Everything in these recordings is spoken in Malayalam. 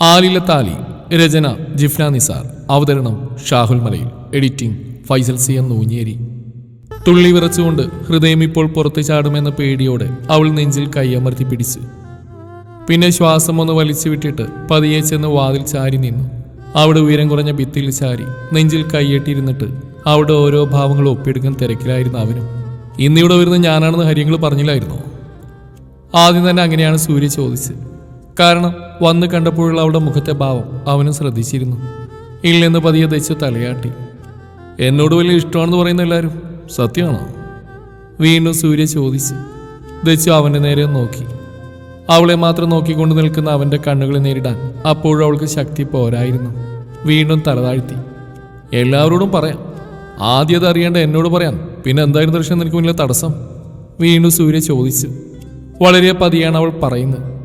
ആലില താലി രചന ജിഫ്ന നിസാർ അവതരണം Shahul Malayil editing Faisal C N Noonjeri. തുള്ളി വിറച്ചുകൊണ്ട് ഹൃദയം ഇപ്പോൾ പുറത്തു ചാടുമെന്ന പേടിയോടെ അവൾ നെഞ്ചിൽ കൈയമർത്തി പിടിച്ച്. പിന്നെ ശ്വാസം ഒന്ന് വലിച്ചു വിട്ടിട്ട് പതിയെ ചെന്ന് വാതിൽ ചാരി നിന്നു. അവിടെ ഉയരം കുറഞ്ഞ ഭിത്തിയിൽ ചാരി നെഞ്ചിൽ കൈയേട്ടിരുന്നിട്ട് അവിടെ ഓരോ ഭാവങ്ങളും ഒപ്പിയെടുക്കാൻ തിരക്കിലായിരുന്നു അവനും. ഇന്നിവിടെ വരുന്ന ഞാനാണെന്ന് ഹരിയങ്ങൾ പറഞ്ഞില്ലായിരുന്നോ? ആദ്യം തന്നെ അങ്ങനെയാണ് സൂര്യ ചോദിച്ചത്. കാരണം വന്ന് കണ്ടപ്പോഴുള്ള അവളുടെ മുഖത്തെ ഭാവം അവനും ശ്രദ്ധിച്ചിരുന്നു. ഇല്ലെന്ന് പതിയെ ദശ തലയാട്ടി. എന്നോട് വലിയ ഇഷ്ടമാണെന്ന് പറയുന്ന എല്ലാവരും സത്യമാണോ? വീണ്ടും സൂര്യ ചോദിച്ചു. ദച്ചു അവന്റെ നേരെ നോക്കി. അവളെ മാത്രം നോക്കിക്കൊണ്ട് നിൽക്കുന്ന അവന്റെ കണ്ണുകളെ നേരിടാൻ അപ്പോഴും അവൾക്ക് ശക്തി പോരായിരുന്നു. വീണ്ടും തലതാഴ്ത്തി എല്ലാവരോടും പറയാം. ആദ്യം അത് അറിയേണ്ട എന്നോട് പറയാം. പിന്നെ എന്തായിരുന്നു ദൃശ്യം നിനക്ക് മുന്നിലെ തടസ്സം? വീണ്ടും സൂര്യ ചോദിച്ചു. വളരെ പതിയാണ് അവൾ പറയുന്നത്.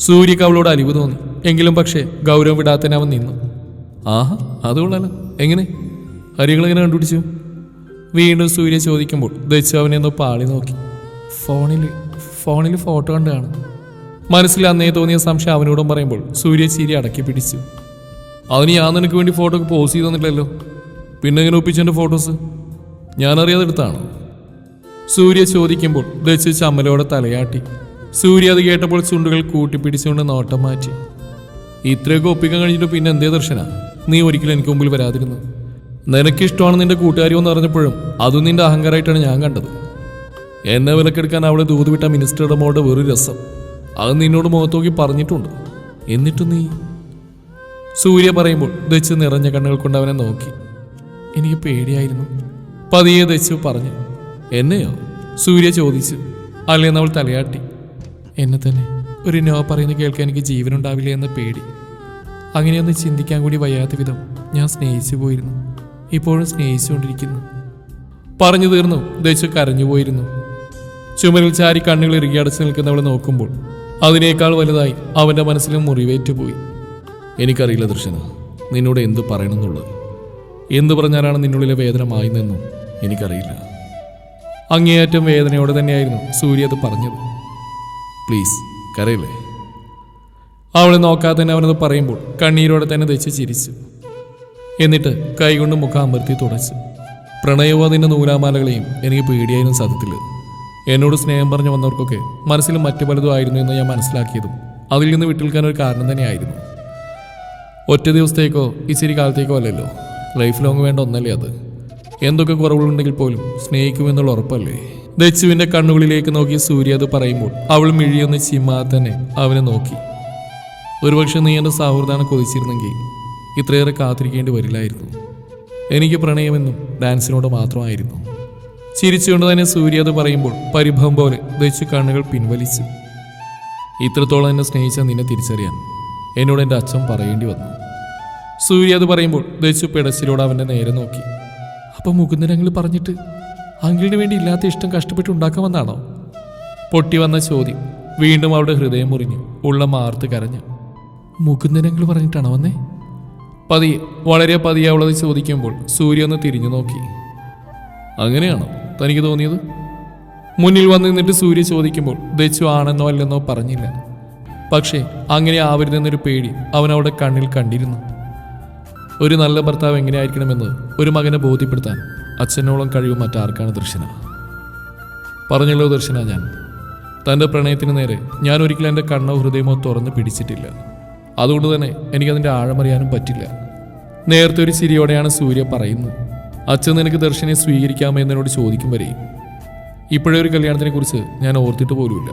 സൂര്യക്ക് അവളോട് അലിവ് തോന്നി. എങ്കിലും പക്ഷേ ഗൗരവം വിടാത്തന്നെ അവൻ നിന്നു. ആഹാ അതുകൊള്ളാലോ എങ്ങനെ? ഹരികളെങ്ങനെ കണ്ടുപിടിച്ചു? വീണ്ടും സൂര്യ ചോദിക്കുമ്പോൾ ദച്ചു അവനെ ഒന്ന് പാളി നോക്കി. ഫോണിൽ ഫോണിൽ ഫോട്ടോ കണ്ടാണ് കാണും മനസ്സിൽ അന്നേ തോന്നിയ സംശയം അവനോടും പറയുമ്പോൾ സൂര്യ ചിരി അടക്കി പിടിച്ചു. അതിന് ഞാൻ നിനക്ക് വേണ്ടി ഫോട്ടോ പോസ്റ്റ് ചെയ്ത് തന്നിട്ടില്ലല്ലോ. പിന്നെ എങ്ങനെ ഒപ്പിച്ചെന്റെ ഫോട്ടോസ് ഞാനറിയാതെ എടുത്താണ്. സൂര്യ ചോദിക്കുമ്പോൾ ദച്ചു ചമ്മലോടെ തലയാട്ടി. സൂര്യ അത് കേട്ടപ്പോൾ ചുണ്ടുകൾ കൂട്ടിപ്പിടിച്ചുകൊണ്ട് നോട്ടം മാറ്റി. ഇത്രയൊക്കെ ഒപ്പിക്കാൻ കഴിഞ്ഞിട്ട് പിന്നെ എന്തേ ദർശന? നീ ഒരിക്കലും എനിക്ക് മുമ്പിൽ വരാതിരുന്നു. നിനക്കിഷ്ടമാണ് നിന്റെ കൂട്ടുകാരി എന്ന് അറിഞ്ഞപ്പോഴും അതും നിന്റെ അഹങ്കാരമായിട്ടാണ് ഞാൻ കണ്ടത്. എന്നെ വിലക്കെടുക്കാൻ അവളെ ദൂത് വിട്ട മിനിസ്റ്ററുടെ മോളുടെ വെറു രസം. അത് നിന്നോട് മുഖത്ത് നോക്കി പറഞ്ഞിട്ടുണ്ട്. എന്നിട്ട് നീ? സൂര്യ പറയുമ്പോൾ ദച്ചു നിറഞ്ഞ കണ്ണുകൾ കൊണ്ട് അവനെ നോക്കി. എനിക്ക് പേടിയായിരുന്നു. പതിയെ ദച്ചു പറഞ്ഞു എന്നെയോ? സൂര്യ ചോദിച്ചു. അല്ലേന്ന് അവൾ തലയാട്ടി. എന്നെ തന്നെ. ഒരു നോ പറയുന്നത് കേൾക്കാൻ എനിക്ക് ജീവനുണ്ടാവില്ല എന്ന പേടി. അങ്ങനെയൊന്ന് ചിന്തിക്കാൻ കൂടി വയ്യാത്ത വിധം ഞാൻ സ്നേഹിച്ചു പോയിരുന്നു. ഇപ്പോഴും സ്നേഹിച്ചുകൊണ്ടിരിക്കുന്നു. പറഞ്ഞു തീർന്നു. ദേശു കരഞ്ഞു പോയിരുന്നു. ചുമരിൽ ചാരി കണ്ണുകൾ ഇറുകി അടച്ചു നിൽക്കുന്നവളെ നോക്കുമ്പോൾ അതിനേക്കാൾ വലുതായി അവന്റെ മനസ്സിലും മുറിവേറ്റുപോയി എനിക്കറിയില്ല ദൃശ്യന നിന്നോട് എന്ത് പറയണമെന്നുള്ളത്. എന്ത് പറഞ്ഞാലാണ് നിന്നുള്ളിലെ വേദന മായുന്നതെന്നും എനിക്കറിയില്ല. അങ്ങേയറ്റം വേദനയോടെ തന്നെയായിരുന്നു സൂര്യ അത് പറഞ്ഞത്. പ്ലീസ് കരയില്ലേ? അവളെ നോക്കാതെ തന്നെ അവനത് പറയുമ്പോൾ കണ്ണീരോടെ തന്നെ തെച്ച് ചിരിച്ചു. എന്നിട്ട് കൈകൊണ്ട് മുഖം അമർത്തി തുടച്ചു. പ്രണയവും അതിന്റെ നൂലാമാലകളെയും എനിക്ക് പേടിയായിരുന്നു സത്യത്തിൽ. എന്നോട് സ്നേഹം പറഞ്ഞു വന്നവർക്കൊക്കെ മനസ്സിൽ മറ്റു പലതും ആയിരുന്നു എന്ന് ഞാൻ മനസ്സിലാക്കിയതും അതിൽ നിന്ന് വിട്ടുനിൽക്കാൻ ഒരു കാരണം തന്നെയായിരുന്നു. ഒറ്റ ദിവസത്തേക്കോ ഇച്ചിരി കാലത്തേക്കോ അല്ലല്ലോ. ലൈഫ് ലോങ് വേണ്ട ഒന്നല്ലേ അത്? എന്തൊക്കെ കുറവുകളുണ്ടെങ്കിൽ പോലും സ്നേഹിക്കുമെന്നുള്ള ഉറപ്പല്ലേ? ദച്ചുവിന്റെ കണ്ണുകളിലേക്ക് നോക്കി സൂര്യ അത് പറയുമ്പോൾ അവൾ മിഴിയൊന്ന് ചിമ്മാതെ തന്നെ അവനെ നോക്കി. ഒരുപക്ഷെ നീ എന്റെ സൗഹൃദാനം കൊതിച്ചിരുന്നെങ്കിൽ ഇത്രയേറെ കാത്തിരിക്കേണ്ടി വരില്ലായിരുന്നു. എനിക്ക് പ്രണയമെന്നും ഡാൻസിനോട് മാത്രമായിരുന്നു. ചിരിച്ചുകൊണ്ട് തന്നെ സൂര്യ അത് പറയുമ്പോൾ പരിഭവം പോലെ ദച്ചു കണ്ണുകൾ പിൻവലിച്ചു. ഇത്രത്തോളം എന്നെ സ്നേഹിച്ച നിന്നെ തിരിച്ചറിയാൻ എന്നോട് എന്റെ അച്ഛൻ പറയേണ്ടി വന്നു. സൂര്യ അത് പറയുമ്പോൾ ദച്ചു പിടച്ചിലോട് അവന്റെ നേരെ നോക്കി. അപ്പം മുകുന്ദനങ്ങൾ പറഞ്ഞിട്ട് അങ്കിളിന് വേണ്ടി ഇല്ലാത്ത ഇഷ്ടം കഷ്ടപ്പെട്ട് ഉണ്ടാക്കാമെന്നാണോ? പൊട്ടി വന്ന ചോദ്യം. വീണ്ടും അവളുടെ ഹൃദയം മുറിഞ്ഞു ഉള്ള മാർത്ത് കരഞ്ഞു. മുകുന്ദനങ്ങൾ പറഞ്ഞിട്ടാണോ വന്നേ? പതിയെ വളരെ പതിയെ അവളത് ചോദിക്കുമ്പോൾ സൂര്യ ഒന്ന് തിരിഞ്ഞു നോക്കി. അങ്ങനെയാണോ തനിക്ക് തോന്നിയത്? മുന്നിൽ വന്ന് നിന്നിട്ട് സൂര്യ ചോദിക്കുമ്പോൾ ദച്ചു ആണെന്നോ അല്ലെന്നോ പറഞ്ഞില്ല. പക്ഷേ അങ്ങനെ ആവരുതെന്നൊരു പേടി അവൻ അവിടെ കണ്ണിൽ കണ്ടിരുന്നു. ഒരു നല്ല ഭർത്താവ് എങ്ങനെയായിരിക്കണമെന്ന് ഒരു മകനെ ബോധ്യപ്പെടുത്താൻ അച്ഛനോളം കഴിവ് മറ്റാർക്കാണ് ദർശന? പറഞ്ഞല്ലോ ദർശന ഞാൻ. തന്റെ പ്രണയത്തിന് നേരെ ഞാൻ ഒരിക്കലും എന്റെ കണ്ണോ ഹൃദയമോ തുറന്ന് പിടിച്ചിട്ടില്ല. അതുകൊണ്ട് തന്നെ എനിക്കതിന്റെ ആഴമറിയാനും പറ്റില്ല. നേരത്തെ ഒരു ചിരിയോടെയാണ് സൂര്യ പറയുന്നത്. അച്ഛൻ നിനക്ക് ദർശനെ സ്വീകരിക്കാമോ എന്നതിനോട് ചോദിക്കും വരെയും ഇപ്പോഴേ ഒരു കല്യാണത്തിനെ കുറിച്ച് ഞാൻ ഓർത്തിട്ട് പോലുമില്ല.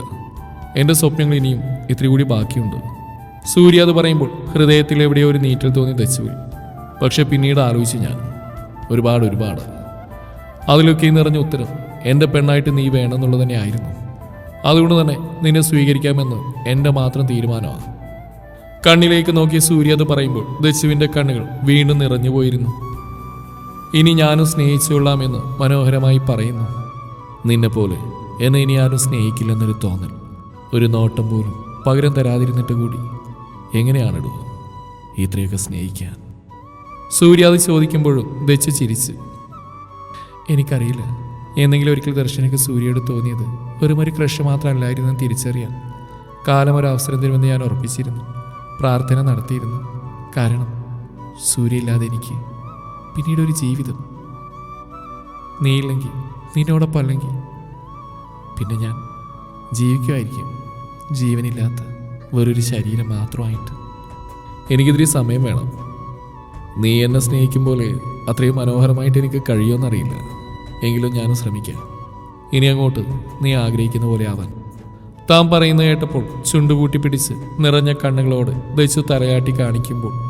എന്റെ സ്വപ്നങ്ങൾ ഇനിയും ഇത്തിരി കൂടി ബാക്കിയുണ്ട്. സൂര്യ അത് പറയുമ്പോൾ ഹൃദയത്തിൽ എവിടെയോ ഒരു നീറ്റൽ തോന്നി ദച്ചുവിൽ പക്ഷെ പിന്നീട് ആലോചിച്ച് ഞാൻ ഒരുപാട് ഒരുപാട്. അതിലൊക്കെ നിറഞ്ഞ ഉത്തരം എന്റെ പെണ്ണായിട്ട് നീ വേണമെന്നുള്ളത് തന്നെ ആയിരുന്നു അതുകൊണ്ട് തന്നെ നിന്നെ സ്വീകരിക്കാമെന്ന് എന്റെ മാത്രം തീരുമാനമാണ്. കണ്ണിലേക്ക് നോക്കിയ സൂര്യ അത് പറയുമ്പോൾ ദശുവിന്റെ കണ്ണുകൾ വീണ്ടും നിറഞ്ഞു പോയിരുന്നു. ഇനി ഞാനും സ്നേഹിച്ചുകൊള്ളാമെന്ന് മനോഹരമായി പറയുന്നു. നിന്നെ പോലെ എന്നെ ഇനി ആരും സ്നേഹിക്കില്ലെന്നൊരു തോന്നൽ ഒരു നോട്ടം പോലും പകരം തരാതിരുന്നിട്ട് കൂടി എങ്ങനെയാണിടുക ഇത്രയൊക്കെ സ്നേഹിക്കാൻ. സൂര്യ അത് ചോദിക്കുമ്പോഴും ദച്ച് ചിരിച്ചു എനിക്കറിയില്ല. എന്നെങ്കിലും ഒരിക്കൽ ദർശനയ്ക്ക് സൂര്യയോട് തോന്നിയത് വെറും ഒരു ക്രഷ് മാത്രമല്ലായിരുന്നു തിരിച്ചറിയാൻ. കാലം ഒരു അവസരം തരുമെന്ന് ഞാൻ ഉറപ്പിച്ചിരുന്നു. പ്രാർത്ഥന നടത്തിയിരുന്നു. കാരണം സൂര്യയില്ലാതെ എനിക്ക് പിന്നീട് ഒരു ജീവിതം നീയില്ലെങ്കിൽ നിന്നോടൊപ്പം അല്ലെങ്കിൽ. പിന്നെ ഞാൻ ജീവിക്കുമായിരിക്കും. ജീവനില്ലാത്ത വെറൊരു ശരീരം മാത്രമായിട്ട്. എനിക്കിതിരി സമയം വേണം. നീ എന്നെ സ്നേഹിക്കുമ്പോൾ അത്രയും മനോഹരമായിട്ട് എനിക്ക് കഴിയുമെന്നറിയില്ല. എങ്കിലും ഞാനും ശ്രമിക്കാം. ഇനി അങ്ങോട്ട് നീ ആഗ്രഹിക്കുന്ന പോലെ ആവാൻ. താൻ പറയുന്ന കേട്ടപ്പോൾ ചുണ്ടുകൂട്ടി പിടിച്ച് നിറഞ്ഞ കണ്ണുകളോട് ദച്ചു തലയാട്ടി കാണിക്കുമ്പോൾ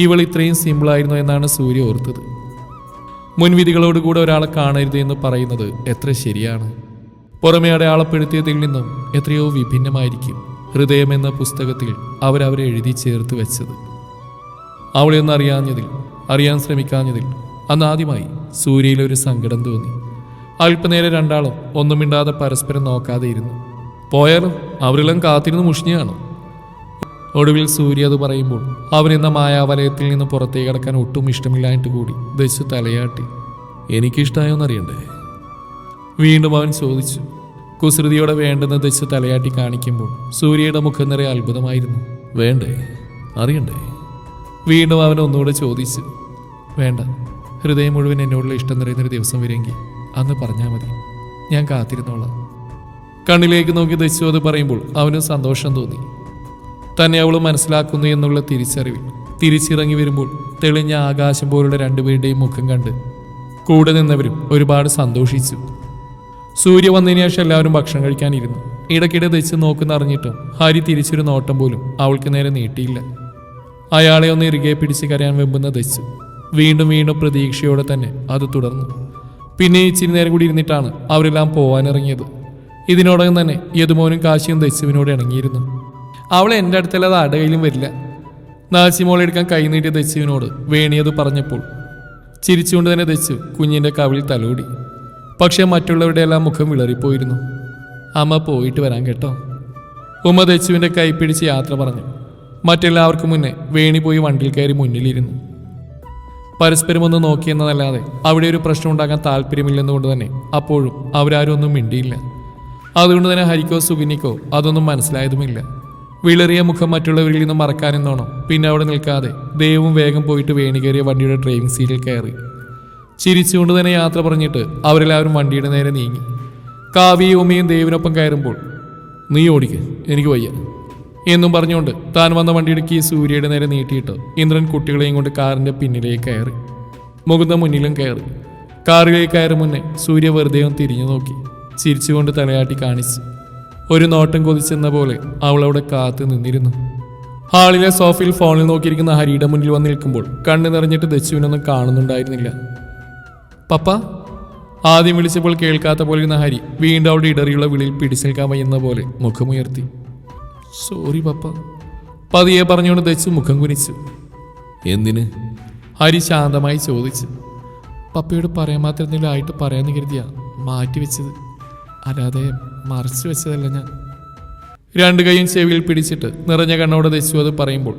ഇവൾ ഇത്രയും സിമ്പിളായിരുന്നു എന്നാണ് സൂര്യ ഓർത്തത്. മുൻവിധികളോടുകൂടെ ഒരാളെ കാണരുത് എന്ന് പറയുന്നത് എത്ര ശരിയാണ്? പുറമെ അടയാളപ്പെടുത്തിയതിൽ നിന്നും എത്രയോ വിഭിന്നമായിരിക്കും ഹൃദയം എന്ന പുസ്തകത്തിൽ അവരവരെ എഴുതി ചേർത്ത് വെച്ചത്. അവളെ ഒന്ന് അറിയാഞ്ഞതിൽ അറിയാൻ ശ്രമിക്കാഞ്ഞതിൽ അന്ന് ആദ്യമായി സൂര്യയിൽ ഒരു സങ്കടം തോന്നി. അല്പനേരം രണ്ടാളും ഒന്നും മിണ്ടാതെ പരസ്പരം നോക്കാതെ ഇരുന്നു. പോയാലും അവരെല്ലാം കാത്തിരുന്ന് മുഷിഞ്ഞാണ്? ഒടുവിൽ സൂര്യ അത് പറയുമ്പോൾ അവനെന്ന മായാവലയത്തിൽ നിന്ന് പുറത്തേക്ക് കടക്കാൻ ഒട്ടും ഇഷ്ടമില്ലായിട്ട് കൂടി ദശു തലയാട്ടി. എനിക്കിഷ്ടമായോന്നറിയണ്ടേ വീണ്ടും അവൻ ചോദിച്ചു. കുസൃതിയോടെ വേണ്ടെന്ന് ദശു തലയാട്ടി കാണിക്കുമ്പോൾ സൂര്യയുടെ മുഖം നിറയെ അത്ഭുതമായിരുന്നു. വേണ്ടേ? അറിയണ്ടേ? വീണ്ടും അവൻ ഒന്നുകൂടെ ചോദിച്ചു. വേണ്ട. ഹൃദയം മുഴുവൻ എന്നോടുള്ള ഇഷ്ടം നിറയുന്നൊരു ദിവസം വരെങ്കിൽ അന്ന് പറഞ്ഞാൽ മതി. ഞാൻ കാത്തിരുന്നോളാം. കണ്ണിലേക്ക് നോക്കി ദശു അത് പറയുമ്പോൾ അവന് സന്തോഷം തോന്നി. തന്നെ അവൾ മനസ്സിലാക്കുന്നു എന്നുള്ള തിരിച്ചറിവിൽ തിരിച്ചിറങ്ങി വരുമ്പോൾ തെളിഞ്ഞ ആകാശം പോലുള്ള രണ്ടുപേരുടെയും മുഖം കണ്ട് കൂടെ നിന്നവരും ഒരുപാട് സന്തോഷിച്ചു. സൂര്യ വന്നതിന് ശേഷം എല്ലാവരും ഭക്ഷണം കഴിക്കാനിരുന്നു. ഇടയ്ക്കിടെ ദശ് നോക്കുന്ന അറിഞ്ഞിട്ടും ഹരി തിരിച്ചൊരു നോട്ടം പോലും അവൾക്ക് നേരെ നീട്ടിയില്ല. അയാളെ ഒന്ന് ഇറുകെ പിടിച്ച് കരയാൻ വെമ്പുന്ന ദച്ചു വീണ്ടും വീണ്ടും പ്രതീക്ഷയോടെ തന്നെ അത് തുടർന്നു. പിന്നെ ഇച്ചിരി നേരം കൂടി ഇരുന്നിട്ടാണ് അവരെല്ലാം പോവാനിറങ്ങിയത് ഇതിനോടകം തന്നെ യദുമോനും കാശിയും ദസ്യുവിനോട് ഇണങ്ങിയിരുന്നു. അവൾ എന്റെ അടുത്തല്ലാതെ അടകയിലും വരില്ല. നാശിമോളെ എടുക്കാൻ കൈ നീട്ടിയ ദച്ചുവിനോട് വേണിയത് പറഞ്ഞപ്പോൾ ചിരിച്ചുകൊണ്ട് തന്നെ ദസ്യു കുഞ്ഞിന്റെ കവിളിൽ തലോടി. പക്ഷേ മറ്റുള്ളവരുടെ എല്ലാം മുഖം വിളറിപ്പോയിരുന്നു. അമ്മ പോയിട്ട് വരാൻ കേട്ടോ. ഉമ്മ ദസ്യുവിന്റെ കൈ പിടിച്ച് യാത്ര പറഞ്ഞു. മറ്റെല്ലാവർക്കും മുന്നേ വേണി പോയി വണ്ടിയിൽ കയറി മുന്നിലിരുന്നു. പരസ്പരം ഒന്ന് നോക്കിയെന്നതല്ലാതെ അവിടെ ഒരു പ്രശ്നം ഉണ്ടാകാൻ താല്പര്യമില്ലെന്നുകൊണ്ട് തന്നെ അപ്പോഴും അവരാരും ഒന്നും മിണ്ടിയില്ല. അതുകൊണ്ട് തന്നെ ഹരിക്കോ സുഗിനിക്കോ അതൊന്നും മനസ്സിലായതുമില്ല. വിളറിയ മുഖം മറ്റുള്ളവരിൽ നിന്ന് മറക്കാനെന്നോണം. പിന്നെ അവിടെ നിൽക്കാതെ ദൈവം വേഗം പോയിട്ട് വേണി കയറിയ വണ്ടിയുടെ ഡ്രൈവിംഗ് സീറ്റിൽ കയറി. ചിരിച്ചുകൊണ്ട് തന്നെ യാത്ര പറഞ്ഞിട്ട് അവരെല്ലാവരും വണ്ടിയുടെ നേരെ നീങ്ങി. കാവ്യയും ഉമ്മയും ദേവിനൊപ്പം കയറുമ്പോൾ നീ ഓടിക്ക് എനിക്ക് വയ്യ. എന്നും പറഞ്ഞുകൊണ്ട് താൻ വന്ന വണ്ടിയുടെ കീ സൂര്യയുടെ നേരെ നീട്ടിയിട്ട് ഇന്ദ്രൻ കുട്ടികളെയും കൊണ്ട് കാറിന്റെ പിന്നിലേക്ക് കയറി. മുകുന്ദ മുന്നിലും കയറി. കാറിലേക്ക് കയറി മുന്നേ സൂര്യ വെറുതെ തിരിഞ്ഞു നോക്കി. ചിരിച്ചുകൊണ്ട് തലയാട്ടി കാണിച്ചു. ഒരു നോട്ടം കൊതിച്ചെന്ന പോലെ അവൾ അവിടെ കാത്തു നിന്നിരുന്നു. ഹാളിലെ സോഫയിൽ ഫോണിൽ നോക്കിയിരിക്കുന്ന ഹരിയുടെ മുന്നിൽ വന്ന് നിൽക്കുമ്പോൾ കണ്ണു നിറഞ്ഞിട്ട് ദച്ചുവിനൊന്നും കാണുന്നുണ്ടായിരുന്നില്ല. പപ്പ? ആദ്യം വിളിച്ചപ്പോൾ കേൾക്കാത്ത പോലെ ഇരുന്ന ഹരി വീണ്ടും അവിടെ ഇടറിയുള്ള വിളിയിൽ പിടിച്ചു നിൽക്കാൻ വയ്യുന്ന പോലെ മുഖമുയർത്തി. Sorry papa. പതിയെ പറഞ്ഞുകൊണ്ട് ദച്ചു മുഖം കുനിച്ചു. എന്തിന്? ഹരി ശാന്തമായി ചോദിച്ചു. പപ്പയോട് പറയാൻ മാത്രം എന്തെങ്കിലും ആയിട്ട് പറയാന്ന് കരുതിയാ മാറ്റി വെച്ചത്. അല്ലാതെ മറച്ചു വെച്ചതല്ല ഞാൻ. രണ്ട് കൈയും ചെവിയിൽ പിടിച്ചിട്ട് നിറഞ്ഞ കണ്ണോടെ ദച്ചു അത് പറയുമ്പോൾ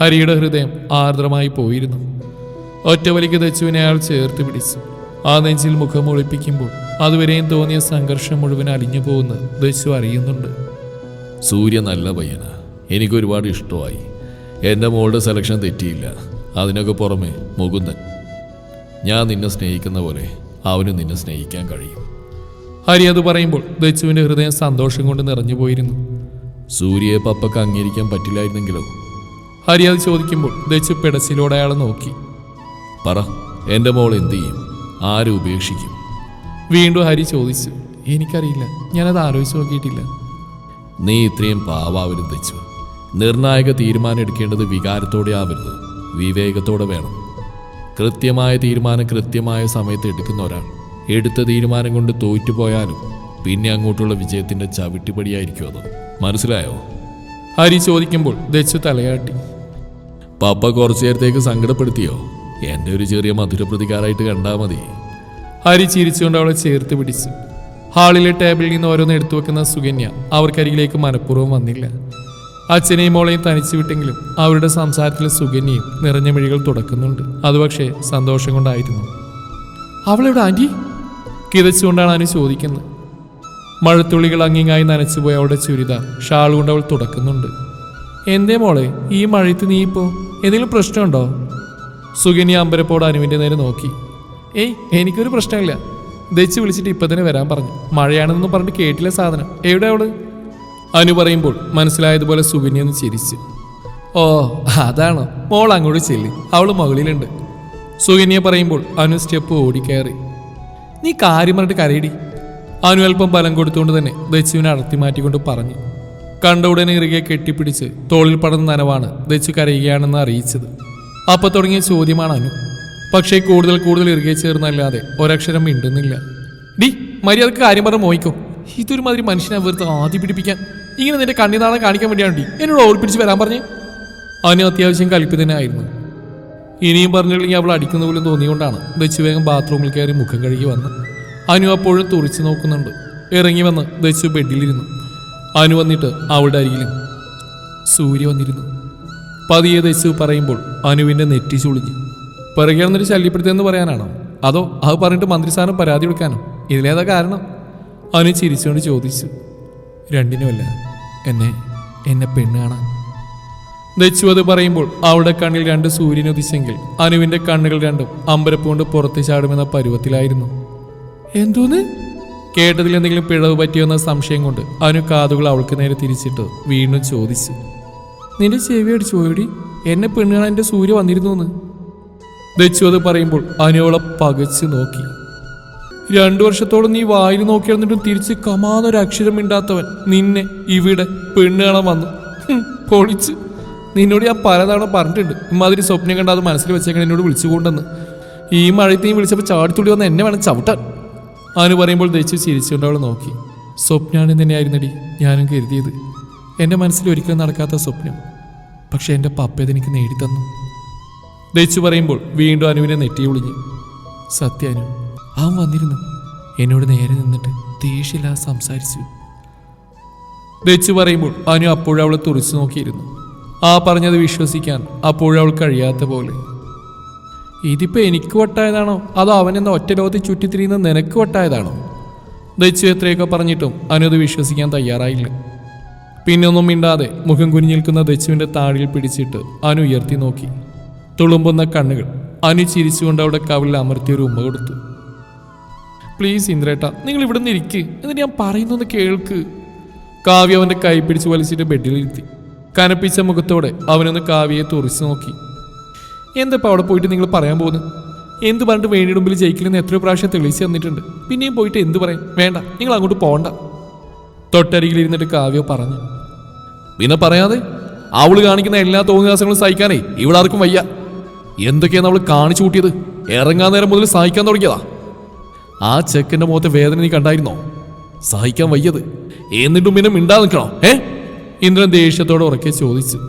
ഹരിയുടെ ഹൃദയം ആർദ്രമായി പോയിരുന്നു. ഒറ്റവലിക്ക് ദച്ചുവിനെ അയാൾ ചേർത്ത് പിടിച്ചു. ആ നെഞ്ചിൽ മുഖം ഒളിപ്പിക്കുമ്പോൾ അതുവരെയും തോന്നിയ സംഘർഷം മുഴുവൻ അലിഞ്ഞു പോകുന്ന ദച്ചു അറിയുന്നുണ്ട്. സൂര്യ നല്ല പയ്യനാ. എനിക്ക് ഒരുപാട് ഇഷ്ടമായി. എന്റെ മോളുടെ സെലക്ഷൻ തെറ്റിയില്ല. അതിനൊക്കെ പുറമെ മുകുന്ദൻ. ഞാൻ നിന്നെ സ്നേഹിക്കുന്ന പോലെ അവനും നിന്നെ സ്നേഹിക്കാൻ കഴിയും. ഹരി അത് പറയുമ്പോൾ ദച്ചുവിന്റെ ഹൃദയം സന്തോഷം കൊണ്ട് നിറഞ്ഞു പോയിരുന്നു. സൂര്യയെ പപ്പക്ക് അംഗീകരിക്കാൻ പറ്റില്ലായിരുന്നെങ്കിലോ? ഹരി അത് ചോദിക്കുമ്പോൾ ദച്ചു പിടച്ചിലോടെ അയാളെ നോക്കി. പറ എന്റെ മോൾ എന്തു ചെയ്യും? ആരും ഉപേക്ഷിക്കും? വീണ്ടും ഹരി ചോദിച്ചു എനിക്കറിയില്ല. ഞാനത് ആലോചിച്ച് നോക്കിയിട്ടില്ല. നീ ഇത്രയും പാവാവരും വെച്ചു. നിർണായക തീരുമാനം എടുക്കേണ്ടത് വികാരത്തോടെ ആവരുത്. വിവേകത്തോടെ വേണം. കൃത്യമായ തീരുമാനം കൃത്യമായ സമയത്ത് എടുക്കുന്ന ഒരാൾ എടുത്ത തീരുമാനം കൊണ്ട് തോറ്റുപോയാലും പിന്നെ അങ്ങോട്ടുള്ള വിജയത്തിന്റെ ചവിട്ടിപ്പടിയായിരിക്കും അത്. മനസ്സിലായോ? ഹരി ചോദിക്കുമ്പോൾ ദച്ചു തലയാട്ടി. പപ്പ കുറച്ചു നേരത്തേക്ക് സങ്കടപ്പെടുത്തിയോ? എന്റെ ഒരു ചെറിയ മധുരപ്രതികാരമായിട്ട് കണ്ടാൽ മതി. ഹരി ചിരിച്ചുകൊണ്ട് അവളെ ചേർത്ത് പിടിച്ചു. ഹാളിലെ ടേബിളിൽ നിന്ന് ഓരോന്ന് എടുത്തു വെക്കുന്ന സുകന്യ അവർക്കരികിലേക്ക് മനഃപൂർവം വന്നില്ല. അച്ഛനെയും മോളെയും തനിച്ചു വിട്ടെങ്കിലും അവരുടെ സംസാരത്തിൽ സുകന്യയും നിറഞ്ഞ മിഴികൾ തുടക്കുന്നുണ്ട്. അത് പക്ഷേ സന്തോഷം കൊണ്ടായിരുന്നു. അവളെവിടെ ആന്റി കിതച്ചുകൊണ്ടാണ് അനു ചോദിക്കുന്നത്. മഴത്തുള്ളികൾ അങ്ങിങ്ങായി നനച്ചുപോയ അവളുടെ ചുരിദാർ ഷാൾ കൊണ്ട് അവൾ തുടക്കുന്നുണ്ട്. എന്തേ മോളെ ഈ മഴയത്ത് നീ ഇപ്പോൾ എന്തെങ്കിലും പ്രശ്നമുണ്ടോ? സുകന്യ അമ്പരപ്പോട് അനുവിന്റെ നേരെ നോക്കി. ഏയ് എനിക്കൊരു പ്രശ്നമില്ല. ദച്ച് വിളിച്ചിട്ട് ഇപ്പൊ തന്നെ വരാൻ പറഞ്ഞു. മഴയാണെന്നൊന്നും പറഞ്ഞിട്ട് കേട്ടില്ല സാധനം. എവിടെ അവൾ? അനു പറയുമ്പോൾ മനസ്സിലായതുപോലെ സുവിനിയെന്ന് ചിരിച്ച്. ഓ അതാണോ? മോൾ അങ്ങോട്ട് ചെല്ലി. അവൾ മുകളിലുണ്ട്. സുകന്യ പറയുമ്പോൾ അനു സ്റ്റെപ്പ് ഓടിക്കയറി നീ കാര്യം പറഞ്ഞിട്ട് കരയിടി. അനു അല്പം ബലം കൊടുത്തുകൊണ്ട് തന്നെ ദച്ചുവിനെ അടർത്തി മാറ്റിക്കൊണ്ട് പറഞ്ഞു. കണ്ട ഉടനെ ഇറുകെ കെട്ടിപ്പിടിച്ച് തോളിൽ പടർന്ന നനവാണ് ദച്ചു കരയുകയാണെന്ന് അറിയിച്ചത്. അപ്പൊ തുടങ്ങിയ ചോദ്യമാണ് അനു. പക്ഷേ കൂടുതൽ കൂടുതൽ ഇറുകെ ചേർന്നല്ലാതെ ഒരക്ഷരം മിണ്ടുന്നില്ല. ഡി മര്യാദയ്ക്ക് കാര്യം പറഞ്ഞു മോയിക്കോ ഇതൊരുമാതിരി മനുഷ്യനെ വെറുതെ ആദ്യം പിടിപ്പിക്കാൻ ഇങ്ങനെ നിന്റെ കണ്ണിനാളം കാണിക്കാൻ വേണ്ടിയാണ് ഡി. എന്നോട് ഓർപ്പിടിച്ച് വരാൻ പറഞ്ഞു. അവന് അത്യാവശ്യം കൽപ്പിതനായിരുന്നു. ഇനിയും പറഞ്ഞില്ലെങ്കിൽ അവൾ അടിക്കുന്ന പോലും തോന്നിയുകൊണ്ടാണ് ദച്ചു വേഗം ബാത്റൂമിൽ കയറി മുഖം കഴുകി വന്ന്. അനു അപ്പോഴും തുറിച്ചു നോക്കുന്നുണ്ട്. ഇറങ്ങി വന്ന് ദച്ചു ബെഡിലിരുന്നു. അനു വന്നിട്ട് അവളുടെ അരികിലും സൂര്യ വന്നിരുന്നു. പതിയെ ദച്ചു പറയുമ്പോൾ അനുവിന്റെ നെറ്റി ചുളിഞ്ഞു. പിറകെ വന്നിട്ട് ശല്യപ്പെടുത്തിയെന്ന് പറയാനാണോ? അതോ അത് പറഞ്ഞിട്ട് മന്ത്രിസ്ഥാനം പരാതി കൊടുക്കാനോ? ഇതിലേതാ കാരണം? അവന് ചിരിച്ചുകൊണ്ട് ചോദിച്ചു. രണ്ടിനുമല്ല. എന്നെ എന്നെ പെണ്ണ് കാണാൻ. ദച്ചു അത് പറയുമ്പോൾ അവളുടെ കണ്ണിൽ രണ്ട് സൂര്യൻ ഉദിച്ചെങ്കിൽ അനുവിന്റെ കണ്ണുകൾ രണ്ടും അമ്പരപ്പുകൊണ്ട് പുറത്ത് ചാടുമെന്ന പരുവത്തിലായിരുന്നു. എന്തോന്ന്? കേട്ടതിൽ എന്തെങ്കിലും പിഴവ് പറ്റിയെന്ന സംശയം കൊണ്ട് അനു കാതുകൾ അവൾക്ക് നേരെ തിരിച്ചിട്ട് വീണ്ടും ചോദിച്ചു. നിന്റെ ചെവി അടിച്ചു പോയടി. എന്നെ പെണ്ണുകാണാൻ എന്റെ സൂര്യ വന്നിരുന്നു എന്ന്. ദച്ചു അത് പറയുമ്പോൾ അനുവളെ പകച്ചു നോക്കി. രണ്ടു വർഷത്തോളം നീ വായിൽ നോക്കിയിരുന്നിട്ടും തിരിച്ച് കമാന്നൊരു അക്ഷരം മിണ്ടാത്തവൻ നിന്നെ ഇവിടെ പെണ്ണുകാണാൻ വന്നു. പൊളിച്ച്. നിന്നോട് ഞാൻ പലതവണ പറഞ്ഞിട്ടുണ്ട്. ഇമാതിരി സ്വപ്നം കണ്ട അത് മനസ്സിൽ വെച്ചേക്കാൻ എന്നോട് വിളിച്ചുകൊണ്ടെന്ന് ഈ മഴയത്ത് നീ വിളിച്ചപ്പോൾ ചാടിത്തുള്ളി വന്ന് എന്നെ വേണം ചവിട്ടാൻ. അനു പറയുമ്പോൾ ദച്ചു ചിരിച്ചുകൊണ്ട് അവളെ നോക്കി. സ്വപ്നാണ് തന്നെയായിരുന്നടി ഞാനും കരുതിയത്. എന്റെ മനസ്സിൽ ഒരിക്കലും നടക്കാത്ത സ്വപ്നം. പക്ഷേ എന്റെ പപ്പ ഇതെനിക്ക് നേടിത്തന്നു. ദച്ചു പറയുമ്പോൾ വീണ്ടും അനുവിനെ നെറ്റി ഒളിഞ്ഞു. സത്യാനു അവൻ വന്നിരുന്നു. എന്നോട് നേരെ നിന്നിട്ട് ദേഷ്യമില്ലാതെ സംസാരിച്ചു. ദച്ചു പറയുമ്പോൾ അനു അപ്പോഴവളെ തുറച്ചു നോക്കിയിരുന്നു. ആ പറഞ്ഞത് വിശ്വസിക്കാൻ അപ്പോഴവൾ കഴിയാത്ത പോലെ. ഇതിപ്പോ എനിക്ക് വട്ടായതാണോ? അതോ അവനെന്ന ഒറ്റ ലോകത്തിൽ ചുറ്റിത്തിരിയുന്ന നിനക്ക് വട്ടായതാണോ? ദച്ചു എത്രയൊക്കെ പറഞ്ഞിട്ടും അനു അത് വിശ്വസിക്കാൻ തയ്യാറായില്ല. പിന്നൊന്നും മിണ്ടാതെ മുഖം കുനിഞ്ഞിൽക്കുന്ന ദച്ചുവിന്റെ താടിയിൽ പിടിച്ചിട്ട് അനു ഉയർത്തി നോക്കി. തുളുമ്പുന്ന കണ്ണുകൾ അനു ചിരിച്ചുകൊണ്ട് അവിടെ കവിളിൽ അമർത്തിയ ഒരു ഉമ്മ കൊടുത്തു. പ്ലീസ് ഇന്ദ്രേട്ട നിങ്ങൾ ഇവിടെ നിന്ന് ഇരിക്ക്. എന്നിട്ട് ഞാൻ പറയുന്നൊന്ന് കേൾക്ക്. കാവ്യ അവന്റെ കൈ പിടിച്ച് വലിച്ചിട്ട് ബെഡിലിരുത്തി കനപ്പിച്ച മുഖത്തോടെ അവനൊന്ന് കാവ്യയെ തുറച്ചു നോക്കി. എന്തപ്പോൾ അവിടെ പോയിട്ട് നിങ്ങൾ പറയാൻ പോകുന്നു എന്ത് പറഞ്ഞിട്ട് വേണിയുടെ ജയിക്കില്ലെന്ന് എത്ര പ്രാവശ്യം തെളിയിച്ച് തന്നിട്ടുണ്ട്. പിന്നെയും പോയിട്ട് എന്ത് പറയും? വേണ്ട നിങ്ങൾ അങ്ങോട്ട് പോകണ്ട തൊട്ടരികിലിരുന്നിട്ട് കാവ്യ പറഞ്ഞു. പിന്നെ പറയാതെ? അവൾ കാണിക്കുന്ന എല്ലാ തോന്നിയാസങ്ങളും സഹിക്കാനേ ഇവിടെ ആർക്കും വയ്യ. എന്തൊക്കെയാണ് അവൾ കാണിച്ചു കൂട്ടിയത്? ഇറങ്ങാൻ നേരം മുതൽ സഹിക്കാൻ തുടങ്ങിയതാ. ആ ചെക്കന്റെ മുഖത്തെ വേദന നീ കണ്ടായിരുന്നോ? സഹിക്കാൻ വയ്യത്. എന്നിട്ടും പിന്നെ മിണ്ടാ നിൽക്കണോ? ഏ? ഇന്ദ്രൻ ദേഷ്യത്തോടെ ഉറക്കെ ചോദിച്ചു.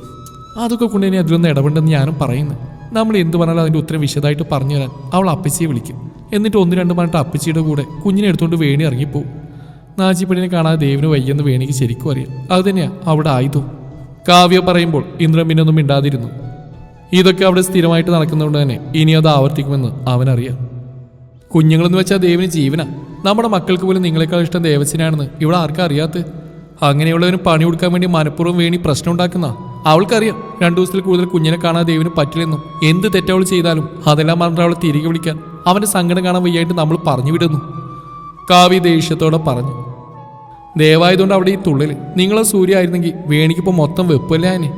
അതൊക്കെ കൊണ്ട് ഇനി അതിലൊന്നും ഇടപെടെന്ന് ഞാനും പറയുന്നു. നമ്മൾ എന്ത് പറഞ്ഞാലും അതിന്റെ ഉത്തരം വിശദമായിട്ട് പറഞ്ഞു തരാൻ അവൾ അപ്പച്ചിയെ വിളിക്കും. എന്നിട്ട് ഒന്ന് രണ്ട് പറഞ്ഞിട്ട് അപ്പച്ചിയുടെ കൂടെ കുഞ്ഞിനെ എടുത്തുകൊണ്ട് വേണി ഇറങ്ങിപ്പോവും നാജിപ്പടിനെ കാണാതെ ദേവിന് വയ്യെന്ന് വേണിക്ക് ശരിക്കും അറിയാം. അത് തന്നെയാ അവിടെ ആയുധം. കാവ്യ പറയുമ്പോൾ ഇന്ദ്രൻ പിന്നെ ഒന്നും മിണ്ടാതിരുന്നു. ഇതൊക്കെ അവിടെ സ്ഥിരമായിട്ട് നടക്കുന്നതുകൊണ്ട് തന്നെ ഇനി അത് ആവർത്തിക്കുമെന്ന് അവനറിയാം. കുഞ്ഞുങ്ങളെന്ന് വെച്ചാൽ ദേവിന് ജീവനാ. നമ്മുടെ മക്കൾക്ക് പോലും നിങ്ങളെക്കാൾ ഇഷ്ടം ദേവസിനാണെന്ന് ഇവിടെ ആർക്കും അറിയാത്ത? അങ്ങനെയുള്ളവന് പണി കൊടുക്കാൻ വേണ്ടി മനഃപൂർവം വേണി പ്രശ്നം ഉണ്ടാക്കുന്ന അവൾക്കറിയാം രണ്ടു ദിവസത്തിൽ കൂടുതൽ കുഞ്ഞിനെ കാണാൻ ദേവിന് പറ്റില്ലെന്നും എന്ത് തെറ്റവൾ ചെയ്താലും അതെല്ലാം പറഞ്ഞിട്ട് അവളെ തിരികെ വിളിക്കാൻ അവന്റെ സങ്കടം കാണാൻ വയ്യായിട്ട് നമ്മൾ പറഞ്ഞു വിടുന്നു. കാവ്യ ദേഷ്യത്തോടെ പറഞ്ഞു. ദയവായതുകൊണ്ട് അവിടെ ഈ തുള്ളിൽ നിങ്ങളെ സൂര്യ ആയിരുന്നെങ്കിൽ വേണിക്കിപ്പോ മൊത്തം വെപ്പല്ലേ അവന്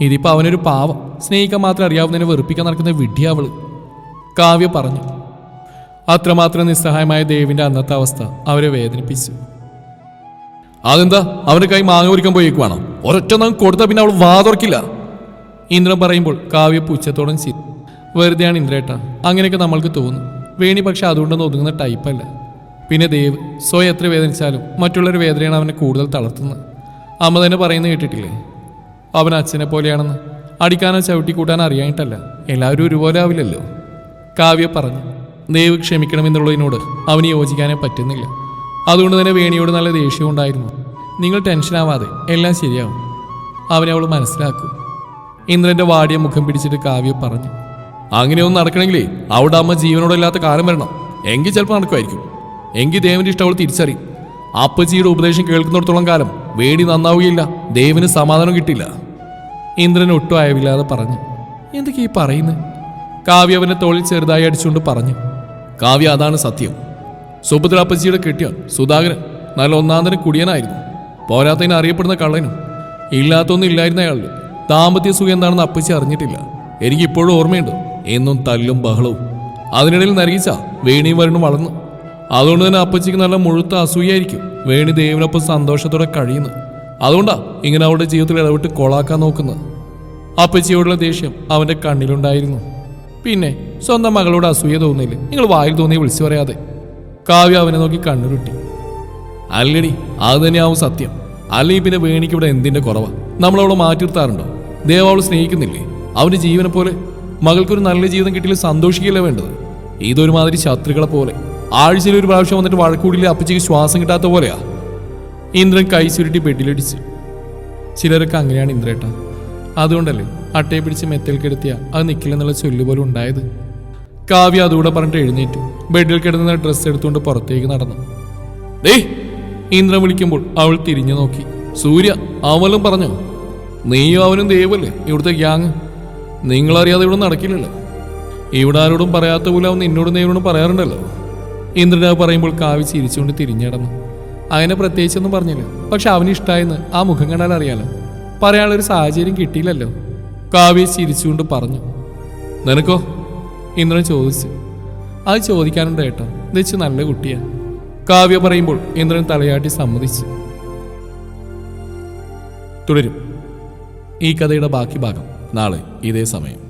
ഹ്, ഇതിപ്പോ അവനൊരു പാവം. സ്നേഹിക്കാൻ മാത്രം അറിയാവുന്നതിനെ വെറുപ്പിക്കാൻ നടക്കുന്ന വിഡ്ഢിയാവൾ കാവ്യ പറഞ്ഞു. അത്രമാത്രം നിസ്സഹായമായ ദേവിന്റെ അന്നത്തെ അവസ്ഥ അവരെ വേദനിപ്പിച്ചു. അതെന്താ? അവന്റെ കൈ മാങ്ങ പൊരിക്കാൻ പോയേക്കുവാണോ? ഒരൊറ്റ നാം കൊടുത്താൽ പിന്നെ അവൾ വാതുറക്കില്ല ഇന്ദ്രൻ പറയുമ്പോൾ കാവ്യ പുച്ഛത്തോടും ചിരി. വെറുതെയാണ് ഇന്ദ്രേട്ട. അങ്ങനെയൊക്കെ നമ്മൾക്ക് തോന്നും. വേണി പക്ഷെ അതുകൊണ്ടൊന്നും ഒതുങ്ങുന്ന ടൈപ്പല്ല പിന്നെ ദേവ് സ്വയം എത്ര വേദനിച്ചാലും മറ്റുള്ളവർ വേദനയാണ് അവനെ കൂടുതൽ തളർത്തുന്നത്. അമ്മ തന്നെ പറയുന്നത് കേട്ടിട്ടില്ലേ? അവൻ അച്ഛനെ പോലെയാണെന്ന് അടിക്കാനോ ചവിട്ടി കൂട്ടാനോ അറിയാനിട്ടല്ല എല്ലാവരും ഒരുപോലെ ആവില്ലല്ലോ. കാവ്യ പറഞ്ഞു ദൈവ് ക്ഷമിക്കണമെന്നുള്ളതിനോട് അവന് യോജിക്കാനേ പറ്റുന്നില്ല. അതുകൊണ്ട് തന്നെ വേണിയോട് നല്ല ദേഷ്യം ഉണ്ടായിരുന്നു. നിങ്ങൾ ടെൻഷനാവാതെ എല്ലാം ശരിയാവും. അവനെ അവൾ മനസ്സിലാക്കും. ഇന്ദ്രന്റെ വാടിയ മുഖം പിടിച്ചിട്ട് കാവ്യ പറഞ്ഞു അങ്ങനെയൊന്നും നടക്കണമെങ്കിലേ അവിടെ അമ്മ ജീവനോടില്ലാത്ത കാലം വരണം. എങ്കിൽ ചിലപ്പോൾ നടക്കുമായിരിക്കും. എങ്കിൽ ദേവന്റെ ഇഷ്ടം അവൾ തിരിച്ചറിയും. അപ്പച്ചിയുടെ ഉപദേശം കേൾക്കുന്നിടത്തോളം കാലം വേണി നന്നാവുകയില്ല. ദേവിന് സമാധാനം കിട്ടില്ല ഇന്ദ്രൻ ഒട്ടും അയവില്ലാതെ പറഞ്ഞു എന്തൊക്കെ ഈ പറയുന്നത് കാവ്യ അവന്റെ തോളിൽ ചെറുതായി അടിച്ചുകൊണ്ട് പറഞ്ഞു കാവ്യ അതാണ് സത്യം. സുഭദ്രാപ്പച്ചിയുടെ കെട്ടിയ സുധാകരൻ നല്ല ഒന്നാന്തരം കുടിയനായിരുന്നു. പോരാത്തതിന് അറിയപ്പെടുന്ന കള്ളനും. ഇല്ലാത്തൊന്നും ഇല്ലായിരുന്ന അയാളുടെ ദാമ്പത്യ സുഖം എന്താണെന്ന് അപ്പച്ചി അറിഞ്ഞിട്ടില്ല. എനിക്ക് ഇപ്പോഴും ഓർമ്മയുണ്ട്. എന്നും തല്ലും ബഹളവും. അതിനിടയിൽ നരകിച്ച വേണിയും വരണും വളർന്നു. അതുകൊണ്ട് തന്നെ അപ്പച്ചിക്ക് നല്ല മുഴുത്ത അസൂയായിരിക്കും വേണി ദേവിനൊപ്പം സന്തോഷത്തോടെ കഴിയുന്നു. അതുകൊണ്ടാ ഇങ്ങനെ അവളുടെ ജീവിതത്തിൽ ഇടപെട്ട് കൊളാക്കാൻ നോക്കുന്നത്. അപ്പച്ചിയോടുള്ള ദേഷ്യം അവന്റെ കണ്ണിലുണ്ടായിരുന്നു. പിന്നെ സ്വന്തം മകളോട് അസൂയ തോന്നിയില്ല നിങ്ങൾ വായിൽ തോന്നി വിളിച്ചു പറയാതെ. കാവ്യ അവനെ നോക്കി കണ്ണുരുട്ടി. അല്ലടി അത് തന്നെയാവും സത്യം. അല്ലെങ്കിൽ പിന്നെ വേണിക്ക് ഇവിടെ എന്തിന്റെ കുറവാ? നമ്മൾ അവളെ മാറ്റി നിർത്താറുണ്ടോ ദേവ അവളെ സ്നേഹിക്കുന്നില്ലേ? അവന്റെ ജീവനെ പോലെ മകൾക്കൊരു നല്ല ജീവിതം കിട്ടിയാൽ സന്തോഷിക്കില്ല വേണ്ടത്? ഇതൊരുമാതിരി ശത്രുക്കളെ പോലെ. ആഴ്ചയിൽ ഒരു പ്രാവശ്യം വന്നിട്ട് വഴക്കൂടിയിലെ അപ്പച്ചേക്ക് ശ്വാസം കിട്ടാത്ത പോലെയാ. ഇന്ദ്രൻ കൈ ചുരുട്ടി പെട്ടിലടിച്ച് ചിലരൊക്കെ അങ്ങനെയാണ് ഇന്ദ്രേട്ട. അതുകൊണ്ടല്ലേ അട്ടയെ പിടിച്ച് മെത്തൽ കിടത്തിയ അത് നിൽക്കില്ലെന്നുള്ള ചൊല്ലു പോലും ഉണ്ടായത്. കാവ്യ അതുകൂടെ പറഞ്ഞിട്ട് എഴുന്നേറ്റു. ബെഡിൽ കിടന്ന ഡ്രസ്സ് എടുത്തുകൊണ്ട് പുറത്തേക്ക് നടന്നു. ദേ ഇന്ദ്രൻ വിളിക്കുമ്പോൾ അവൾ തിരിഞ്ഞു നോക്കി. സൂര്യ അവലും പറഞ്ഞു? നീയും അവനും ദൈവല്ലേ ഇവിടുത്തെ ഗ്യാങ് നിങ്ങളറിയാതെ ഇവിടെ നടക്കില്ലല്ലോ. ഇവിടെ ആരോടും പറയാത്ത പോലെ അവൻ നിന്നോടും ദൈവനോടും പറയാറുണ്ടല്ലോ. ഇന്ദ്രൻ അത് പറയുമ്പോൾ കാവ്യ ചിരിച്ചുകൊണ്ട് തിരിഞ്ഞടന്നു. അങ്ങനെ പ്രത്യേകിച്ചൊന്നും പറഞ്ഞില്ല. പക്ഷെ അവന് ഇഷ്ടമായെന്ന് ആ മുഖം കണ്ടാൽ അറിയാലോ. പറയാനുള്ളൊരു സാഹചര്യം കിട്ടിയില്ലല്ലോ. കാവ്യ ചിരിച്ചുകൊണ്ട് പറഞ്ഞു. നിനക്കോ? ഇന്ദ്രൻ ചോദിച്ചു. അത് ചോദിക്കാനുണ്ട് കേട്ടോ നിച്ച് നല്ല കുട്ടിയാ. കാവ്യ പറയുമ്പോൾ ഇന്ദ്രൻ തലയാട്ടി സമ്മതിച്ചു. തുടരും. ഈ കഥയുടെ ബാക്കി ഭാഗം നാളെ ഇതേ സമയം.